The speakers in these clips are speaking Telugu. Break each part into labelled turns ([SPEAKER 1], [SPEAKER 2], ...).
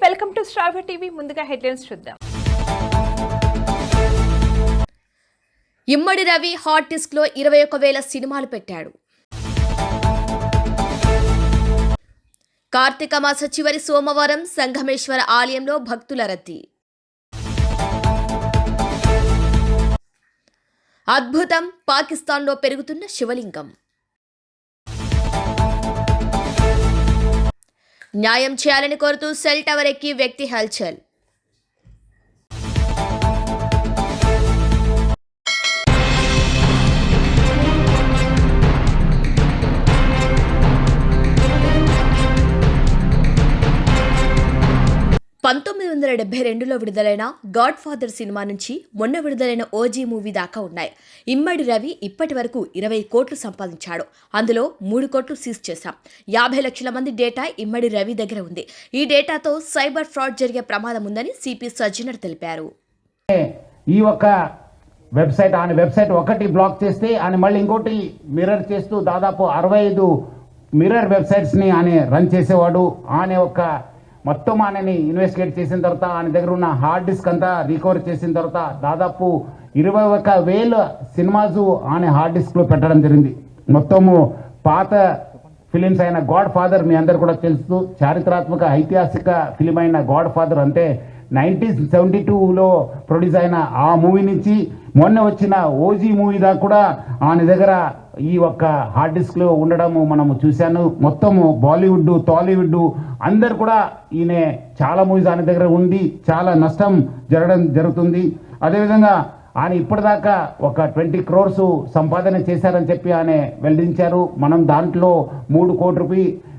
[SPEAKER 1] Welcome to star TV. ముందుగా హెడ్లైన్స్ చూద్దాం.
[SPEAKER 2] ఇమ్మడి రవి హాట్ డిస్క్లో ఇరవై ఒక వేల సినిమాలు పెట్టాడు. కార్తీక మాస చివరి సోమవారం సంగమేశ్వర ఆలయంలో భక్తుల రద్దీ. అద్భుతం పాకిస్తాన్లో పెరుగుతున్న శివలింగం. న్యాయం చేయాలని కోరుతూ సెల్ టవర్ ఎక్కి వ్యక్తి హల్చల్. వందల డెబ్బై రెండులో విడుదలైన గాడ్ ఫాదర్ సినిమా నుంచి మొన్న విడుదలైన ఓజీ మూవీ దాకా ఉన్నాయి. ఇమ్మడి రవి ఇప్పటి వరకు ఇరవై కోట్లు సంపాదించాడు. అందులో మూడు కోట్లు సీజ్ చేశాం. యాభై లక్షల మంది డేటా ఇమ్మడి రవి దగ్గర ఉంది. ఈ డేటాతో సైబర్ ఫ్రాడ్ జరిగే ప్రమాదం ఉందని సిపి సజ్జనర్ తెలిపారు.
[SPEAKER 3] ఈ ఒక్క వెబ్సైట్ ఆయన వెబ్సైట్ ఒకటి బ్లాక్ చేస్తే ఆయన మళ్ళీ ఇంకోటి మిర్రర్ చేస్తూ దాదాపు అరవై ఐదు మిర్రర్ వెబ్సైట్స్ని ఆయన రన్ చేసేవాడు. ఆయన ఒక మొత్తం ఆయనని ఇన్వెస్టిగేట్ చేసిన తర్వాత ఆయన దగ్గర ఉన్న హార్డ్ డిస్క్ అంతా రికవర్ చేసిన తర్వాత దాదాపు ఇరవై ఒక వేల సినిమాస్ ఆయన హార్డ్ డిస్క్లో పెట్టడం జరిగింది. మొత్తము పాత ఫిలిమ్స్ అయిన గాడ్ ఫాదర్ మీ అందరు కూడా తెలుసు. చారిత్రాత్మక ఐతిహాసిక ఫిలిం అయిన గాడ్ ఫాదర్ అంటే నైన్టీన్ సెవెంటీ టూలో ప్రొడ్యూస్ అయిన ఆ మూవీ నుంచి మొన్న వచ్చిన ఓజీ మూవీ దాకా కూడా ఆయన దగ్గర ఈ ఒక్క హార్డ్ డిస్క్లో ఉండడము మనము చూశాను. మొత్తము బాలీవుడ్ టాలీవుడ్ అందరు కూడా ఈయన చాలా మూవీస్ ఆయన దగ్గర ఉండి చాలా నష్టం జరగడం జరుగుతుంది. అదేవిధంగా ఆయన ఇప్పటిదాకా ఒక ట్వంటీ క్రోర్స్ సంపాదన చేశారని చెప్పి ఆయన వెల్లడించారు. మనం దాంట్లో మూడు కోటి రూపాయి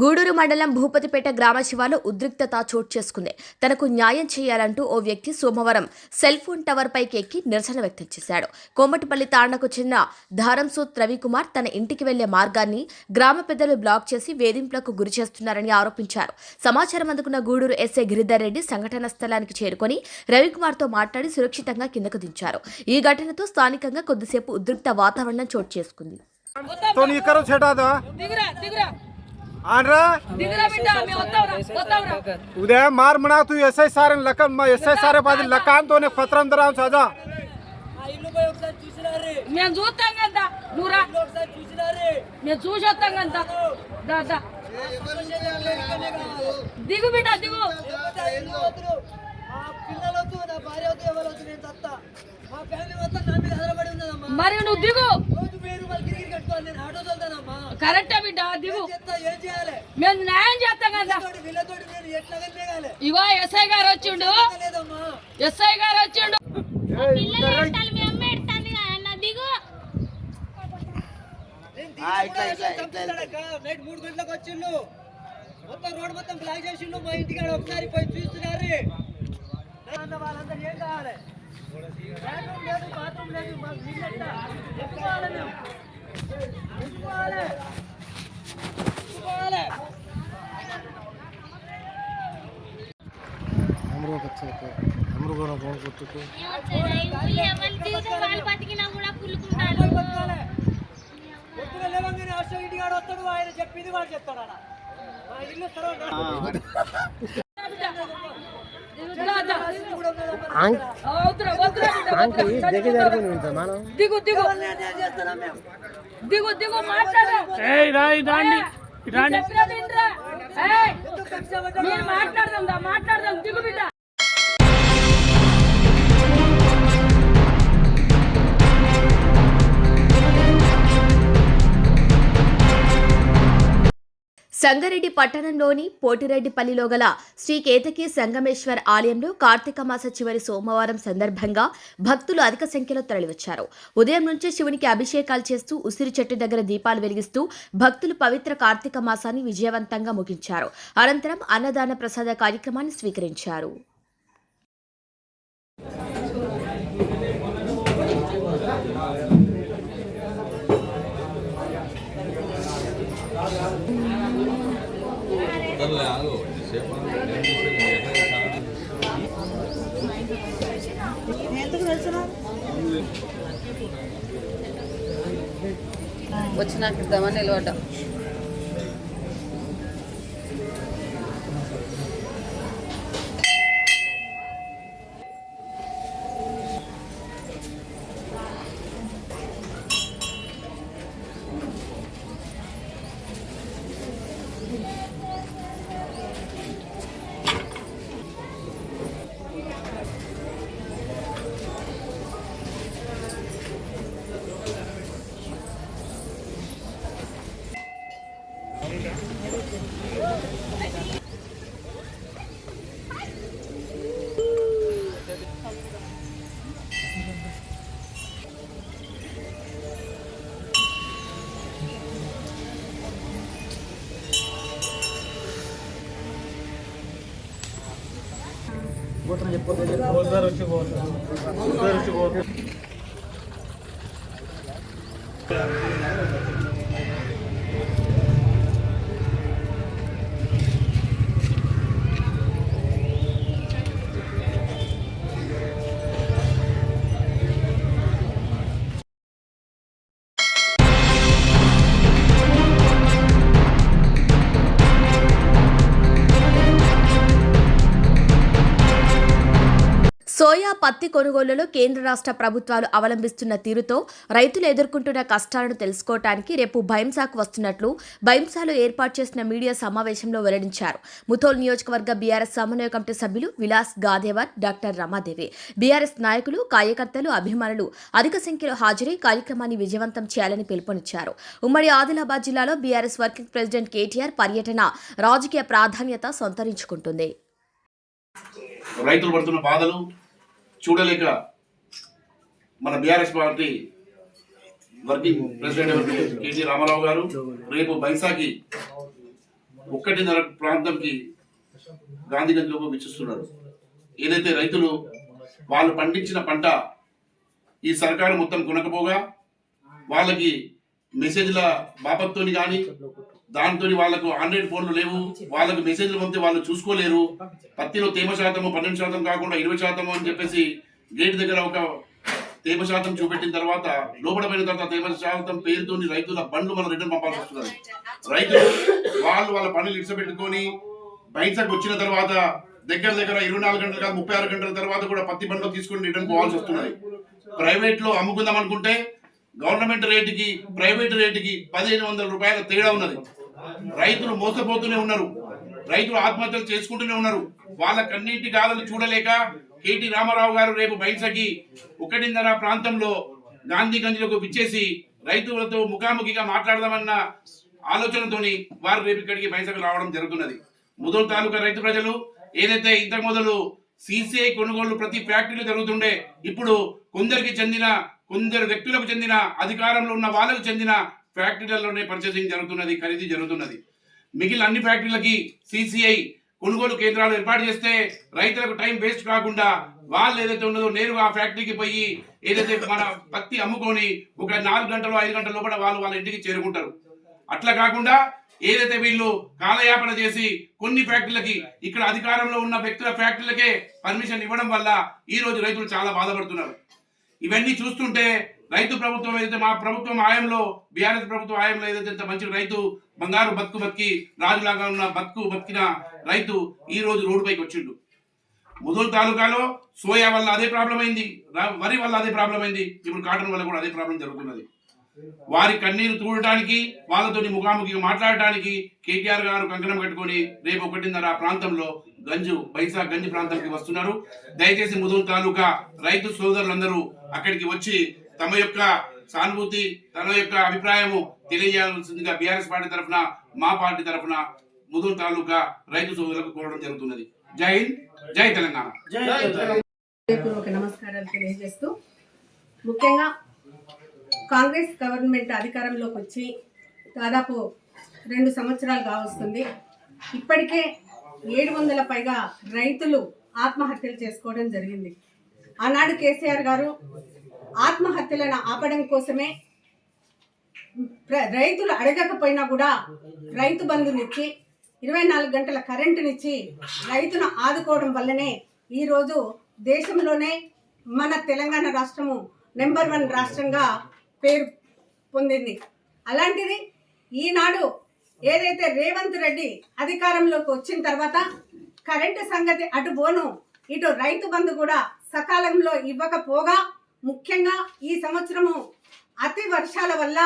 [SPEAKER 2] గూడూరు మండలం భూపతిపేట గ్రామ శివాలో ఉద్రిక్తత చోటు చేసుకుంది. తనకు న్యాయం చేయాలంటూ ఓ వ్యక్తి సోమవారం సెల్ ఫోన్ టవర్ పైకి ఎక్కి నిరసన వ్యక్తం చేశాడు. కోమటిపల్లి తాండకు చెందిన ధారంసూత్ రవికుమార్ తన ఇంటికి వెళ్ళే మార్గాన్ని గ్రామ పెద్దలు బ్లాక్ చేసి వేధింపులకు గురి చేస్తున్నారని ఆరోపించారు. సమాచారం అందుకున్న గూడూరు ఎస్ఐ గిరిధర్ రెడ్డి సంఘటన స్థలానికి చేరుకొని రవికుమార్తో మాట్లాడి సురక్షితంగా కిందకు దించారు. ఈ ఘటనతో స్థానికంగా కొద్దిసేపు ఉద్రిక్త వాతావరణం చోటు చేసుకుంది.
[SPEAKER 4] ఉదయం మార్ మనా తూ ఎస్ఐ సార్ లక్క మా ఎస్ఐ సార్ పది లక్కాంతోనే పత్రం దరాం సజా.
[SPEAKER 5] మేము చూస్తాం మరి నువ్వు దిగు. కరెక్ట్ బిడ్డ దిగు. మేము న్యాయం చేస్తాం కదా. ఇవో ఎస్ఐ గారు వచ్చిండు. ఎస్ఐ గారు వచ్చిండు. మూడు గంటలకు వచ్చిండు. మొత్తం రోడ్ మొత్తం బ్లాక్ చేసిండు. మా ఇంటికాడ ఒకసారి పోయి చూస్తున్నారు. వాళ్ళందరూ ఏం బాత్రూమ్ లేదు బాత్రూమ్ లేదు. మాకు నీళ్ళు ఎట్లా ఎత్తుకోవాలి మేము ఎత్తుకోవాలి ఎత్తుకోవాలి
[SPEAKER 6] వాళ్ళు బతికినా కూడా కుళ్ళుకుంటారు
[SPEAKER 5] బతకాలి. పొద్దున లేవగానే అశోక్ ఇంటికాడ వస్తాడు ఆయన చెప్పింది వాడు చెప్తాడు ఆడ. మా ఇల్లు తర్వాత
[SPEAKER 7] వద్దురా, వద్దురా బిడ్డ, వద్దురా. దిగు దిగు దిగు దిగు మాట్లాడు నేను చెప్పినది వినరా? ఏయ్, మీరు మాట్లాడదాం మాట్లాడదాం దిగు బిడ్డ
[SPEAKER 8] సంగారెడ్డి పట్టణంలోని పోటిరెడ్డిపల్లిలో గల శ్రీ కేతకి సంగమేశ్వర్ ఆలయంలో కార్తీక మాస చివరి సోమవారం సందర్భంగా భక్తులు అధిక సంఖ్యలో తరలివచ్చారు. ఉదయం నుంచే శివునికి అభిషేకాలు చేస్తూ ఉసిరి చెట్టు దగ్గర దీపాలు వెలిగిస్తూ భక్తులు పవిత్ర కార్తీక మాసాన్ని విజయవంతంగా ముగించారు. అనంతరం అన్నదాన ప్రసాద కార్యక్రమాన్ని స్వీకరించారు.
[SPEAKER 2] వచ్చినాక ఇద్దామని నిలబడ్డా. ਦੇ ਪੁੱਤ ਦੇ ਬਹੁਤ ਬਹੁਤ ਬਹੁਤ ਬਹੁਤ పత్తి కొనుగోలులో కేంద్ర రాష్ట్ర ప్రభుత్వాలు అవలంబిస్తున్న తీరుతో రైతులు ఎదుర్కొంటున్న కష్టాలను తెలుసుకోవటానికి రేపు భైంసాకు వస్తున్నట్లు భైంసాలో ఏర్పాటు చేసిన మీడియా సమావేశంలో వెల్లడించారు. ముథోల్ నియోజకవర్గ బీఆర్ఎస్ సమన్వయ కమిటీ సభ్యులు విలాస్ గాదేవర్ డాక్టర్ రమాదేవి. బీఆర్ఎస్ నాయకులు కార్యకర్తలు అభిమానులు అధిక సంఖ్యలో హాజరై కార్యక్రమాన్ని విజయవంతం చేయాలని పిలుపునిచ్చారు. ఉమ్మడి ఆదిలాబాద్ జిల్లాలో బీఆర్ఎస్ వర్కింగ్ ప్రెసిడెంట్ కేటీఆర్ పర్యటన రాజకీయ ప్రాధాన్యత సంతరించుకుంటుంది.
[SPEAKER 9] రైతులు పడుతున్న బాధలు చూడలేక మన BRS party working president KG Ramarao గారు రేపు బైసాకి ఒక్కటిన్నర ప్రాంతంకి గాంధీగంజ్లో విచ్చిస్తున్నారు. ఏదైతే రైతులు వాళ్ళు పండించిన పంట ఈ సర్కారు మొత్తం కొనకపోగా వాళ్ళకి మెసేజ్ల బాపత్తోని కానీ దాంతో వాళ్ళకు ఆండ్రాయిడ్ ఫోన్లు లేవు వాళ్ళకు మెసేజ్లు పంపితే వాళ్ళు చూసుకోలేరు. పత్తిలో తేమ శాతము పన్నెండు శాతం కాకుండా ఇరవై శాతం అని చెప్పేసి గేట్ దగ్గర ఒక తేమ శాతం చూపెట్టిన తర్వాత లోపడమైన తర్వాత తేమ శాతం పేరుతో రైతుల బండ్లు మనం రిటర్న్ పంపాల్సి వస్తున్నది రైతులు వాళ్ళు వాళ్ళ పనులు ఇడిచిపెట్టుకొని బయటకు వచ్చిన తర్వాత దగ్గర దగ్గర ఇరవై నాలుగు గంటలు కాదు ముప్పై ఆరు గంటల తర్వాత కూడా పత్తి బండ్లు తీసుకొని రిటర్న్ పోవాల్సి వస్తున్నది ప్రైవేట్లో అమ్ముకుందాం అనుకుంటే గవర్నమెంట్ రేటుకి ప్రైవేట్ రేటుకి పదిహేను వందల రూపాయల తేడా ఉన్నది. రైతులు మోసపోతూనే ఉన్నారు. రైతులు ఆత్మహత్యలు చేసుకుంటూనే ఉన్నారు. వాళ్ళ కన్నీటి గాథలు చూడలేక కేటీ రామారావు గారు రేపు బైన్సకి ఒకటిన్నర ప్రాంతంలో గాంధీగంజ్లోకి విచ్చేసి రైతులతో ముఖాముఖిగా మాట్లాడదామన్న ఆలోచనతోని వారు రేపు ఇక్కడికి బయటకు రావడం జరుగుతున్నది. ముదోల్ తాలూకా రైతు ప్రజలు ఏదైతే ఇంతకు మొదలు సీసీఐ కొనుగోళ్ళు ప్రతి ఫ్యాక్టరీలో జరుగుతుండే ఇప్పుడు కొందరికి చెందిన కొందరు వ్యక్తులకు చెందిన అధికారంలో ఉన్న వాళ్ళకు చెందిన ఫ్యాక్టరీలలోనే పర్చేసింగ్ జరుగుతున్నది ఖరీదు జరుగుతున్నది. మిగిలిన అన్ని ఫ్యాక్టరీలకి సిసిఐ కొనుగోలు కేంద్రాలు ఏర్పాటు చేస్తే రైతులకు టైం వేస్ట్ కాకుండా వాళ్ళు ఏదైతే ఉన్నదో నేరుగా ఆ ఫ్యాక్టరీకి పోయి ఏదైతే మన పత్తి అమ్ముకొని ఒక నాలుగు గంటలు ఐదు గంటల కూడా వాళ్ళు వాళ్ళ ఇంటికి చేరుకుంటారు. అట్లా కాకుండా ఏదైతే వీళ్ళు కాలయాపన చేసి కొన్ని ఫ్యాక్టరీలకి ఇక్కడ అధికారంలో ఉన్న వ్యక్తుల ఫ్యాక్టరీలకే పర్మిషన్ ఇవ్వడం వల్ల ఈ రోజు రైతులు చాలా బాధపడుతున్నారు. ఇవన్నీ చూస్తుంటే రైతు ప్రభుత్వం ఏదైతే మా ప్రభుత్వం ఆయంలో బీఆర్ఎస్ ప్రభుత్వం ఆయంలో ఏదైతే ఇంత మంచి రైతు బంగారు బతుకు బతికి రాజులాగా ఉన్న బతుకు బతికిన రైతు ఈ రోజు రోడ్డుపైకి వచ్చిండు. ముదూరు తాలూకాలో సోయా వల్ల అదే ప్రాబ్లం అయింది వరి వల్ల అదే ప్రాబ్లం అయింది ఇప్పుడు కాటన్ వల్ల కూడా అదే ప్రాబ్లం జరుగుతున్నది. వారి కన్నీరు తూడటానికి వాళ్ళతో ముఖాముఖిగా మాట్లాడటానికి కేటీఆర్ గారు కంకణం కట్టుకొని రేపు ఒకటిన్నర ఆ ప్రాంతంలో గంజు బైసా గంజు ప్రాంతానికి వస్తున్నారు. దయచేసి ముదూరు తాలూకా రైతు సోదరులందరూ అక్కడికి వచ్చి తమ యొక్క సానుభూతి తన యొక్క అభిప్రాయము తెలియజేయాల్సిందిగా బీఆర్ఎస్ పార్టీ తరఫున మా పార్టీ తరఫున ముదూరు తాలూకా రైతు సోదరులకు కోరడం జరుగుతున్నది. జై హింద్ జై తెలంగాణ.
[SPEAKER 10] నమస్కారాలు తెలియజేస్తూ ముఖ్యంగా కాంగ్రెస్ గవర్నమెంట్ అధికారంలోకి వచ్చి దాదాపు రెండు సంవత్సరాలు కావస్తుంది. ఇప్పటికే ఏడు వందల పైగా రైతులు ఆత్మహత్యలు చేసుకోవడం జరిగింది. ఆనాడు కేసీఆర్ గారు ఆత్మహత్యలను ఆపడం కోసమే ప్ర- రైతులు అడగకపోయినా కూడా రైతు బంధునిచ్చి ఇరవై నాలుగు గంటల కరెంటునిచ్చి రైతును ఆదుకోవడం వల్లనే ఈరోజు దేశంలోనే మన తెలంగాణ రాష్ట్రము నెంబర్ వన్ రాష్ట్రంగా పేరు పొందింది. అలాంటిది ఈనాడు ఏదైతే రేవంత్ రెడ్డి అధికారంలోకి వచ్చిన తర్వాత కరెంటు సంగతి అటు పోను ఇటు రైతు బంధు కూడా సకాలంలో ఇవ్వకపోగా ముఖ్యంగా ఈ సంవత్సరము అతి వర్షాల వల్ల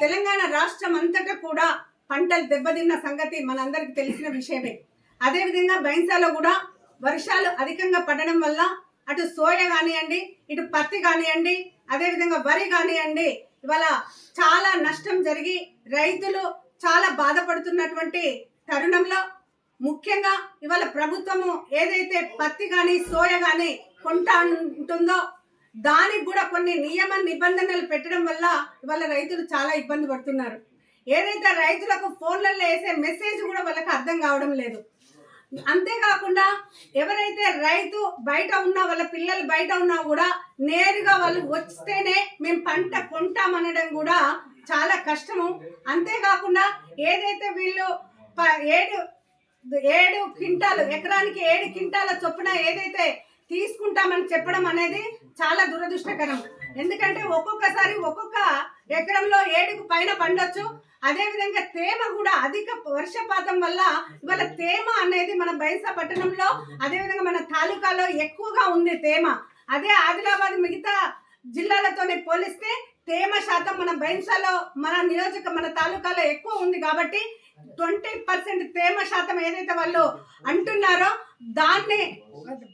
[SPEAKER 10] తెలంగాణ రాష్ట్రం అంతటా కూడా పంటలు దెబ్బతిన్న సంగతి మనందరికి తెలిసిన విషయమే. అదేవిధంగా బైన్సాలో కూడా వర్షాలు అధికంగా పడడం వల్ల అటు సోయ కానివ్వండి ఇటు పత్తి కానివ్వండి అదేవిధంగా వరి కానివ్వండి ఇవాళ చాలా నష్టం జరిగి రైతులు చాలా బాధపడుతున్నటువంటి తరుణంలో ముఖ్యంగా ఇవాళ ప్రభుత్వము ఏదైతే పత్తి కానీ సోయ కానీ కొంటా ఉంటుందో దానికి కూడా కొన్ని నియమ నిబంధనలు పెట్టడం వల్ల వాళ్ళ రైతులు చాలా ఇబ్బంది పడుతున్నారు. ఏదైతే రైతులకు ఫోన్లలో వేసే మెసేజ్ కూడా వాళ్ళకి అర్థం కావడం లేదు. అంతేకాకుండా ఎవరైతే రైతు బయట ఉన్నా వాళ్ళ పిల్లలు బయట ఉన్నా కూడా నేరుగా వాళ్ళు వస్తేనే మేము పంట కొంటామనడం కూడా చాలా కష్టము. అంతేకాకుండా ఏదైతే వీళ్ళు ప- ఏడు ఏడు క్వింటాలు ఎకరానికి ఏడు క్వింటాల చొప్పున ఏదైతే తీసుకుంటామని చెప్పడం అనేది చాలా దురదృష్టకరం. ఎందుకంటే ఒక్కొక్కసారి ఒక్కొక్క ఎకరంలో ఏడుకు పైన పండొచ్చు. అదే విధంగా తేమ కూడా అధిక వర్షపాతం వల్ల ఇవాళ తేమ అనేది మన బైసా పట్టణంలో అదే విధంగా మన తాలూకాలో ఎక్కువగా ఉంది తేమ. అదే ఆదిలాబాద్ మిగతా జిల్లాలతోనే పోలిస్తే తేమ శాతం మన బైన్సాలో మన నియోజక మన తాలూకాలో ఎక్కువ ఉంది కాబట్టి ట్వంటీ పర్సెంట్ తేమ శాతం ఏదైతే వాళ్ళు అంటున్నారో దాన్ని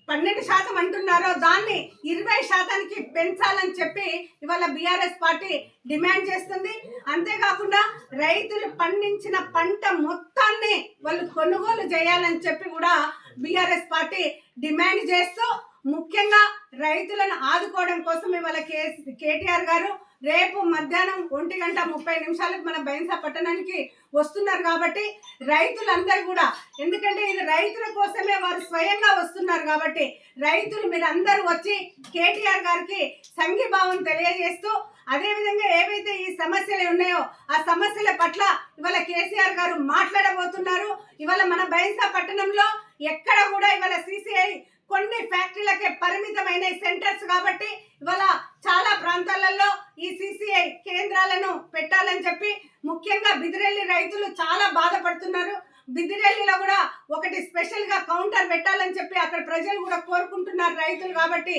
[SPEAKER 10] పన్నెండు శాతం అంటున్నారో దాన్ని ఇరవై శాతానికి పెంచాలని చెప్పి ఇవాళ బీఆర్ఎస్ పార్టీ డిమాండ్ చేస్తుంది. అంతేకాకుండా రైతులు పండించిన పంట మొత్తాన్ని వాళ్ళు కొనుగోలు చేయాలని చెప్పి కూడా బీఆర్ఎస్ పార్టీ డిమాండ్ చేస్తూ ముఖ్యంగా రైతులను ఆదుకోవడం కోసం ఇవాళ కే కేటీఆర్ గారు రేపు మధ్యాహ్నం ఒంటి గంట ముప్పై నిమిషాలకు మన బైన్సా పట్టణానికి వస్తున్నారు కాబట్టి రైతులందరూ కూడా ఎందుకంటే ఇది రైతుల కోసమే వారు స్వయంగా వస్తున్నారు కాబట్టి రైతులు మీరు అందరూ వచ్చి కేటీఆర్ గారికి సంఘీభావం తెలియజేస్తూ అదేవిధంగా ఏవైతే ఈ సమస్యలు ఉన్నాయో ఆ సమస్యల పట్ల ఇవాళ కేసీఆర్ గారు మాట్లాడబోతున్నారు. ఇవాళ మన బైన్సా పట్టణంలో ఎక్కడ కూడా ఇవాళ సిసిఐ కొన్ని ఫ్యాక్టరీలకే పరిమితమైన సెంటర్స్ కాబట్టి ఇవాళ చాలా ప్రాంతాలలో ఈ సిసిఐ కేంద్రాలను పెట్టాలని చెప్పి ముఖ్యంగా బిదిరెల్లి రైతులు చాలా బాధపడుతున్నారు. బిదిరెల్లిలో కూడా ఒకటి స్పెషల్గా కౌంటర్ పెట్టాలని చెప్పి అక్కడ ప్రజలు కూడా కోరుకుంటున్నారు రైతులు కాబట్టి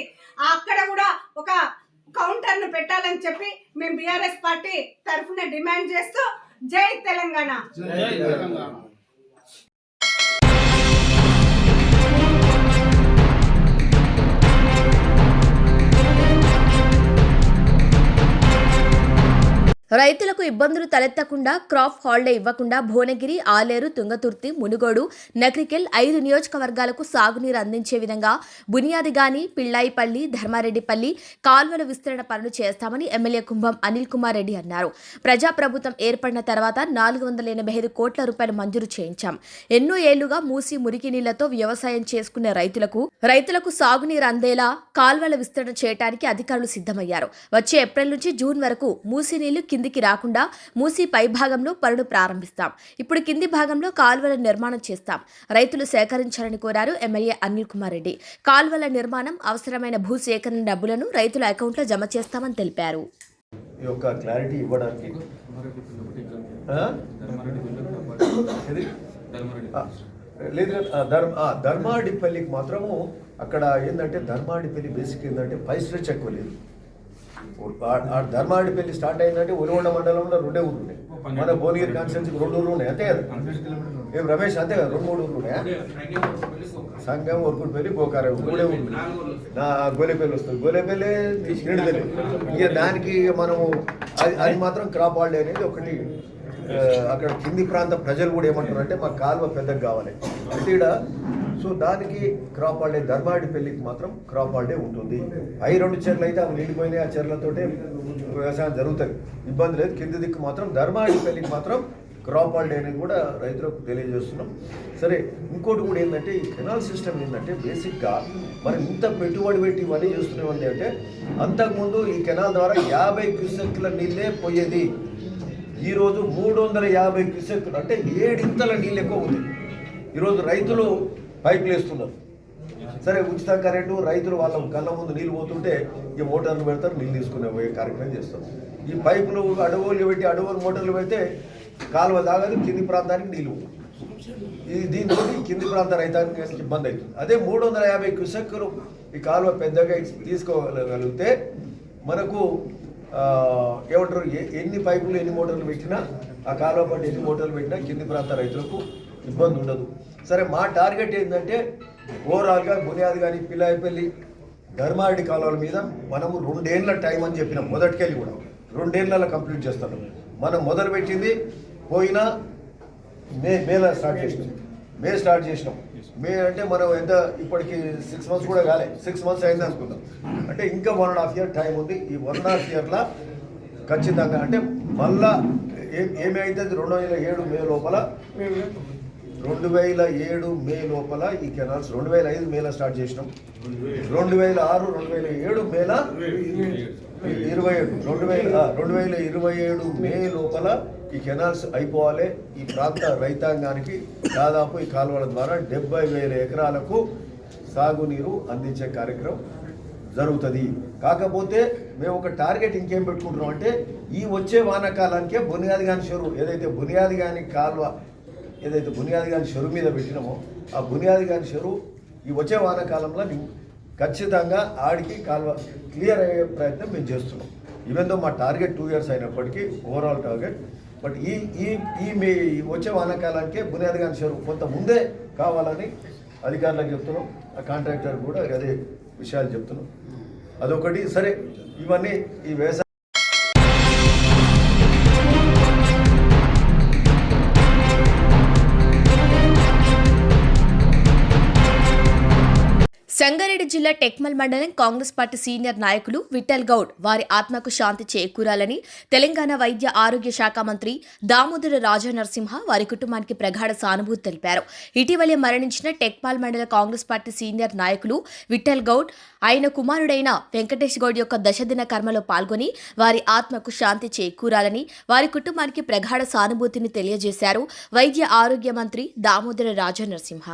[SPEAKER 10] అక్కడ కూడా ఒక కౌంటర్ను పెట్టాలని చెప్పి మేము బీఆర్ఎస్ పార్టీ తరఫున డిమాండ్ చేస్తూ జై తెలంగాణ.
[SPEAKER 2] రైతులకు ఇబ్బందులు తలెత్తకుండా క్రాప్ హాలిడే ఇవ్వకుండా భువనగిరి ఆలేరు తుంగతుర్తి మునుగోడు నక్రికెల్ ఐదు నియోజకవర్గాలకు సాగునీరు అందించే విధంగా బునియాదిగాని పిళ్ళాయిపల్లి ధర్మారెడ్డిపల్లి కాల్వల విస్తరణ పనులు చేస్తామని ఎమ్మెల్యే కుంభం అనిల్ కుమార్ రెడ్డి అన్నారు. ప్రజాప్రభుత్వం ఏర్పడిన తర్వాత నాలుగు వందల ఎనభై ఐదు కోట్ల రూపాయలు మంజూరు చేయించాం. ఎన్నో ఏళ్ళుగా మూసి మురికి నీళ్ళతో వ్యవసాయం చేసుకునే రైతులకు రైతులకు సాగునీరు అందేలా కాల్వల విస్తరణ చేయడానికి అధికారులు సిద్ధమయ్యారు. వచ్చే ఏప్రిల్ నుంచి జూన్ వరకు మూసి నీళ్ళు కిందికి రాకుండా మూసి పైభాగంలో పనులు ప్రారంభిస్తాం. ఇప్పుడు కింది భాగంలో కాల్వల నిర్మాణం చేస్తాం. రైతులు సేకరించాలని కోరారు ఎమ్మెల్యే అనిల్ కుమార్ రెడ్డి. కాల్వల నిర్మాణం అవసరమైన భూ సేకరణ డబ్బులను రైతుల అకౌంట్లో జమ చేస్తామని తెలిపారు.
[SPEAKER 11] ఈ యొక్క క్లారిటీ ఇవ్వడానికి లేదు ధర్మ ధర్మాడిపల్లికి మాత్రము అక్కడ ఏంటంటే ధర్మాడిపల్లి బేసిక్ ఏంటంటే పై స్ట్రెచ్ ఎక్కువ లేదు. ధర్మాడిపల్లి స్టార్ట్ అయిందంటే ఉలిగొండ మండలంలో రెండే ఊర్లు ఉన్నాయి. మన భువనగిరి కాన్స్టిట్యూన్సీకి రెండు ఊర్లు ఉన్నాయి. అంతే కదా? ఏం రమేష్ అంతే కదా? రెండు మూడు ఊర్లు ఉన్నాయా? సంఘం ఒరుకుడిపల్లి గోకారం మూడే ఊర్లు నా గోలేపల్లి వస్తుంది. గోలేపల్లి నిడుదలి ఇక దానికి మనము అది అది మాత్రం క్రాప్ హాలిడే అనేది ఒకటి అక్కడ కింది ప్రాంత ప్రజలు కూడా ఏమంటారు అంటే మాకు కాలువ పెద్దగా కావాలి. అంటే ఈడ సో దానికి క్రాప్ హాలిడే దర్బాడి పెళ్ళికి మాత్రం క్రాప్ హాలిడే ఉంటుంది. అవి రెండు చెర్లు అయితే అవి నిండిపోయినాయి ఆ చెర్లతోటే వ్యవసాయం జరుగుతుంది. ఇబ్బంది లేదు. కింది దిక్కు మాత్రం దర్బాడి పెళ్ళికి మాత్రం క్రాప్ హాలిడే అనేది కూడా రైతులకు తెలియజేస్తున్నాం. సరే ఇంకోటి కూడా ఏంటంటే ఈ కెనాల్ సిస్టమ్ ఏంటంటే బేసిక్గా మరి ఇంత పెట్టుబడి పెట్టి ఇవన్నీ చేస్తున్నామండి అంటే అంతకుముందు ఈ కెనాల్ ద్వారా యాభై క్యూసెక్ల నీళ్ళే పోయేది. ఈరోజు మూడు వందల యాభై క్యూసెక్లు అంటే ఏడింతల నీళ్ళు ఎక్కువ ఉంది. ఈరోజు రైతులు పైపులు వేస్తున్నారు. సరే ఉచిత కరెంటు రైతులు వాళ్ళ కళ్ళ ముందు నీళ్ళు పోతుంటే ఈ మోటార్లు పెడతారు నీళ్ళు తీసుకునే పోయే కార్యక్రమం చేస్తారు. ఈ పైపులు అడవులు పెట్టి అడవులు మోటార్లు పెడితే కాలువ తాగదు కింది ప్రాంతానికి నీళ్ళు ఈ దీంతో కింది ప్రాంత రైతానికి ఇబ్బంది అవుతుంది. అదే మూడు వందల యాభై క్యూసెక్కులు ఈ కాలువ పెద్దగా తీసుకోగలిగితే మనకు ఏమంటారు ఎన్ని పైపులు ఎన్ని మోటార్లు పెట్టినా ఆ కాలువ పట్టి ఎన్ని మోటార్లు పెట్టినా కింది ప్రాంత రైతులకు ఇబ్బంది ఉండదు. సరే మా టార్గెట్ ఏంటంటే ఓవరాల్గా బునియాద్ కానీ పిల్లాయిపల్లి ధర్మారెడ్డి కాలువల మీద మనము రెండేళ్ళ టైం అని చెప్పినాం మొదటికెళ్ళి కూడా రెండేళ్ళలో కంప్లీట్ చేస్తాం మనం మొదలుపెట్టింది పోయిన మే మేలో స్టార్ట్ చేసినాం. మే స్టార్ట్ చేసినాం. మే అంటే మనం ఎంత ఇప్పటికి సిక్స్ మంత్స్ కూడా కాలే సిక్స్ మంత్స్ అయింది అనుకుందాం. అంటే ఇంకా one and half year time ఉంది. ఈ వన్ అండ్ హాఫ్ ఇయర్లో ఖచ్చితంగా అంటే మళ్ళా ఏ ఏమి అవుతుంది రెండు వేల ఏడు మే లోపల రెండు వేల ఏడు మే లోపల ఈ కెనాల్స్ రెండు వేల ఐదు మేల స్టార్ట్ చేసినాం. రెండు వేల ఆరు రెండు వేల ఏడు మేల ఇరవై ఏడు. రెండు వేల రెండు వేల ఇరవై ఏడు మే లోపల ఈ కెనాల్స్ అయిపోవాలి. ఈ ప్రాంత రైతాంగానికి దాదాపు ఈ కాలువల ద్వారా డెబ్బై వేల ఎకరాలకు సాగునీరు అందించే కార్యక్రమం జరుగుతుంది. కాకపోతే మేము ఒక టార్గెట్ ఇంకేం పెట్టుకుంటున్నాం అంటే ఈ వచ్చే వానాకాలానికే బునియాది కాని చెరువు ఏదైతే బునియాది కాని కాలువ ఏదైతే బునియాది గారి చెరువు మీద పెట్టినామో ఆ బునియాది గారి చెరువు ఈ వచ్చే వానకాలంలో ఖచ్చితంగా ఆడికి కాలువ క్లియర్ అయ్యే ప్రయత్నం మేము చేస్తున్నాం. ఈవెందో మా టార్గెట్ టూ ఇయర్స్ అయినప్పటికీ ఓవరాల్ టార్గెట్ బట్ ఈ ఈ ఈ మీ ఈ వచ్చే వానాకాలానికే బునియాది గారి చెరువు కొంత ముందే కావాలని అధికారులకు చెప్తున్నాం. ఆ కాంట్రాక్టర్ కూడా అదే విషయాలు చెప్తున్నాం. అదొకటి. సరే ఇవన్నీ ఈ వ్యవసాయ
[SPEAKER 2] సంగారెడ్డి జిల్లా టెక్మల్ మండలం కాంగ్రెస్ పార్టీ సీనియర్ నాయకులు విఠల్ గౌడ్ వారి ఆత్మకు శాంతి చేకూరాలని తెలంగాణ వైద్య ఆరోగ్య శాఖ మంత్రి దామోదర రాజా నరసింహ వారి కుటుంబానికి ప్రగాఢ సానుభూతి తెలిపారు. ఇటీవలే మరణించిన టెక్మాల్ మండల కాంగ్రెస్ పార్టీ సీనియర్ నాయకులు విఠల్ గౌడ్ ఆయన కుమారుడైన వెంకటేష్ గౌడ్ యొక్క దశదిన కర్మలో పాల్గొని వారి ఆత్మకు శాంతి చేకూరాలని వారి కుటుంబానికి ప్రగాఢ సానుభూతిని తెలియజేశారు వైద్య ఆరోగ్య మంత్రి దామోదర రాజా నరసింహ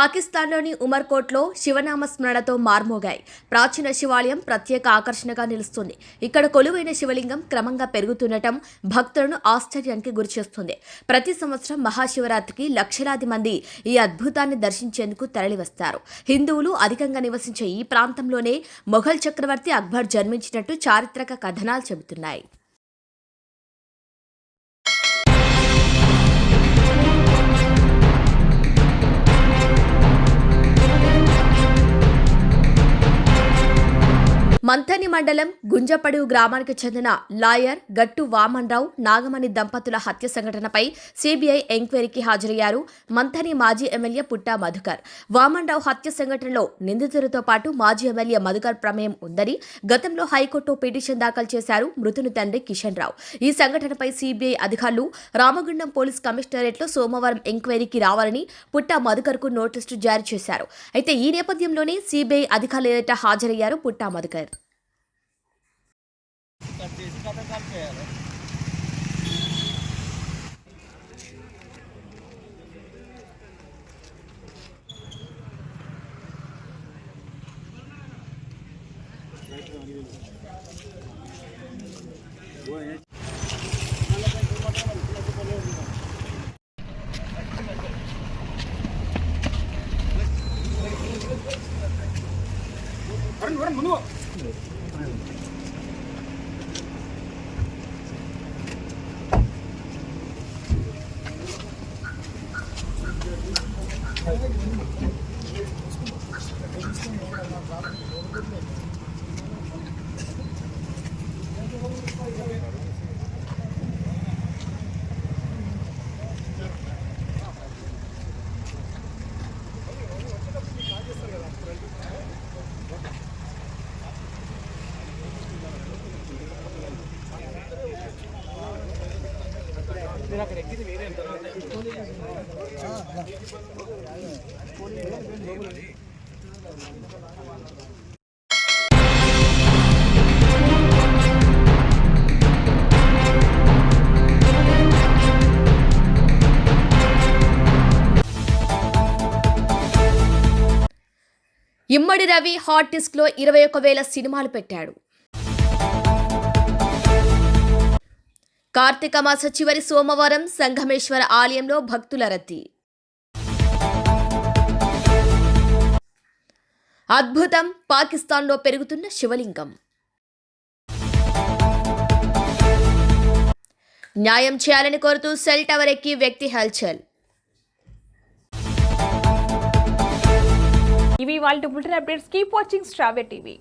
[SPEAKER 2] పాకిస్తాన్లోని ఉమర్కోట్లో శివనామ స్మరణతో మార్మోగాయి. ప్రాచీన శివాలయం ప్రత్యేక ఆకర్షణగా నిలుస్తుంది. ఇక్కడ కొలువైన శివలింగం క్రమంగా పెరుగుతుండటం భక్తులను ఆశ్చర్యానికి గురిచేస్తుంది. ప్రతి సంవత్సరం మహాశివరాత్రికి లక్షలాది మంది ఈ అద్భుతాన్ని దర్శించేందుకు తరలివస్తారు. హిందువులు అధికంగా నివసించే ఈ ప్రాంతంలోనే మొఘల్ చక్రవర్తి అక్బర్ జన్మించినట్టు చారిత్రక కథనాలు చెబుతున్నాయి. మంథని మండలం గుంజపడుగు గ్రామానికి చెందిన లాయర్ గట్టు వామన్రావు నాగమణి దంపతుల హత్య సంఘటనపై సిబిఐ ఎంక్వైరీకి హాజరయ్యారు మంథని మాజీ ఎమ్మెల్యే పుట్టా మధుకర్. వామన్రావు హత్య సంఘటనలో నిందితులతో పాటు మాజీ ఎమ్మెల్యే మధుకర్ ప్రమేయం ఉందని గతంలో హైకోర్టు పిటిషన్ దాఖలు చేశారు మృతుని తండ్రి కిషన్ రావు. ఈ సంఘటనపై సిబిఐ అధికారులు రామగుండం పోలీస్ కమిషనరేట్లో సోమవారం ఎంక్వైరీకి రావాలని పుట్టా మధుకర్కు నోటీసు జారీ చేశారు. అయితే ఈ నేపథ్యంలోనే సిబిఐ అధికారులు ఎదుట హాజరయ్యారు Putta Madhukar. cada capela. Boa, hein? Thank you. Immadi Ravi hot డిస్క్లో ఇరవై ఒక వేల సినిమాలు పెట్టాడు. కార్తీక మాస చివరి సోమవారం సంగమేశ్వర ఆలయంలో భక్తుల రద్దీ. అద్భుతం! పాకిస్తాన్లో పెరుగుతున్న శివలింగం. న్యాయం చేయాలని కోరుతూ సెల్ టవర్ ఎక్కి వ్యక్తి హల్చల్.
[SPEAKER 1] ఇవి వాళ్ళ బులెటిన్ అప్డేట్స్. కీప్ వాచింగ్ స్ట్రావే టీవీ.